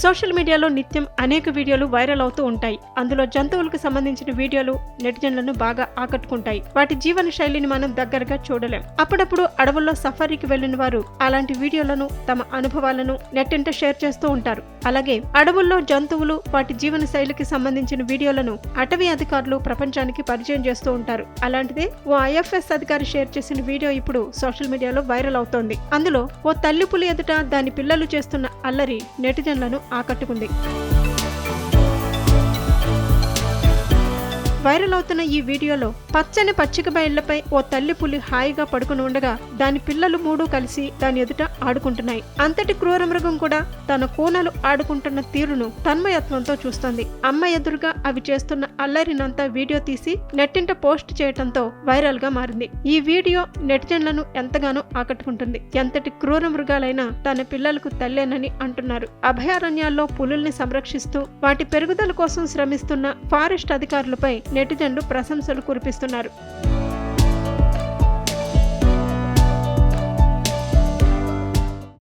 Social మీడియాలో నిత్యం అనేక వీడియోలు వైరల్ అవుతూ ఉంటాయి. అందులో జంతువులకు సంబంధించిన వీడియోలు నెటిజన్లను బాగా ఆకట్టుకుంటాయి. వాటి జీవన శైలిని మనం దగ్గరగా చూడలేం. అప్పుడప్పుడు అడవుల్లో సఫారీకి వెళ్ళిన వారు అలాంటి వీడియోలను తమ అనుభవాలను నెట్టింట షేర్ చేస్తూ ఉంటారు. అలాగే అడవుల్లో జంతువులు వాటి జీవన శైలికి సంబంధించిన వీడియోలను అటవీ అధికారులు ప్రపంచానికి పరిచయం చేస్తూ ఉంటారు. అలాంటిదే ఓ ఐఎఫ్ఎస్ అధికారి షేర్ చేసిన వీడియో ఇప్పుడు సోషల్ మీడియాలో వైరల్ అవుతోంది. అందులో ఓ తల్లి పులి ఎదుట దాని పిల్లలు చేస్తున్న అల్లరి నెటిజన్లను ఆకట్టుకుంది. వైరల్ అవుతున్న ఈ వీడియోలో పచ్చని పచ్చిక బయళ్ళపై ఓ తల్లి పులి హాయిగా పడుకుని ఉండగా దాని పిల్లలు మూడు కలిసి దాని ఎదుట ఆడుకుంటున్నాయి. అంతటి క్రూర మృగం కూడా తన కూనలు ఆడుకుంటున్న తీరును తన్మయత్వంతో చూస్తోంది. అమ్మ ఎదురుగా అవి చేస్తున్న అల్లరినంతా వీడియో తీసి నెట్టింట పోస్ట్ చేయటంతో వైరల్గా మారింది. ఈ వీడియో నెటిజన్లను ఎంతగానో ఆకట్టుకుంటుంది. ఎంతటి క్రూర మృగాలైనా తన పిల్లలకు తల్లేనని అంటున్నారు. అభయారణ్యాల్లో పులుల్ని సంరక్షిస్తూ వాటి పెరుగుదల కోసం శ్రమిస్తున్న ఫారెస్ట్ అధికారులపై నెటిజన్లు ప్రశంసలు కురిపిస్తున్నారు.